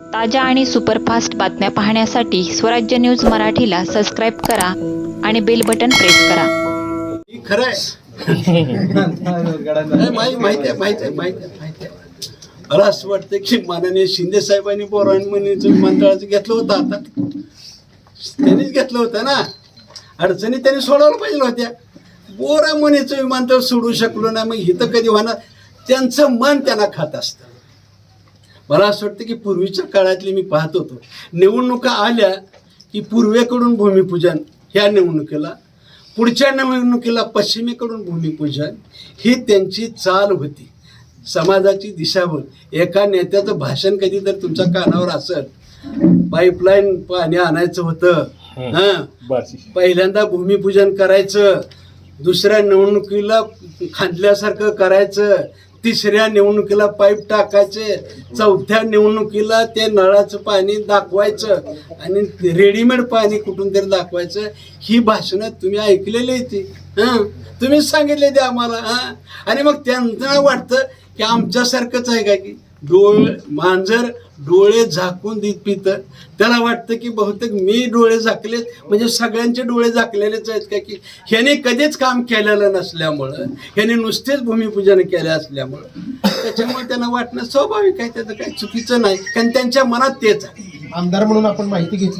ताज्या आणि सुपरफास्ट बातम्या पाहण्यासाठी स्वराज्य न्यूज मराठीला सबस्क्राईब करा आणि बेल बटन प्रेस करा. ही खरं आहे. नाही, माही- माहिती आहे माहिती आहे माहिती आहे माहिती आहे. मला असं वाटतं की माननीय शिंदे साहेबांनी बोराणमणीचं विमानतळाचं घेतलं होतं आता. त्यांनीच घेतलं होतं ना. अडचणी त्यांनी सोडवलं पाहिजे होत्या. बोरामणीचं विमानतळ सोडू शकलो नाही मग इथं कधी होणार? त्यांचं मन त्यांना खात असतं. मला असं वाटतं की पूर्वीच्या काळातली मी पाहत होतो. निवडणुका आल्या की पूर्वेकडून भूमिपूजन ह्या निवडणुकीला पुढच्या निवडणुकीला पश्चिमेकडून भूमिपूजन ही त्यांची चाल होती. समाजाची दिशाभूल. एका नेत्याचं भाषण कधी तर तुमच्या कानावर असेल. पाईपलाईन पाणी आणायचं होतं. हां. पहिल्यांदा भूमिपूजन करायचं. दुसऱ्या निवडणुकीला खांदल्यासारखं करायचं. तिसऱ्या निवडणुकीला पाईप टाकायचे चौथ्या निवडणुकीला ते नळाचं पाणी दाखवायचं आणि रेडीमेड पाणी कुठून तरी दाखवायचं ही भाषणं तुम्ही ऐकलेली ती. हां? तुम्हीच सांगितले ते आम्हाला हां? आणि मग त्यांना वाटतं की आमच्यासारखंच आहे का की? डोळ मांजर डोळे झाकून देत पितं त्याला वाटतं की बहुतेक मी डोळे झाकलेत म्हणजे सगळ्यांचे डोळे झाकलेलेच आहेत का की ह्याने कधीच काम केलेलं नसल्यामुळं ह्याने नुसतेच भूमिपूजन केलं असल्यामुळं. त्याच्यामुळे त्यांना वाटणं स्वाभाविक आहे त्याचं काही चुकीचं नाही. कारण त्यांच्या मनात तेच आहे. आमदार म्हणून आपण माहिती घेतली.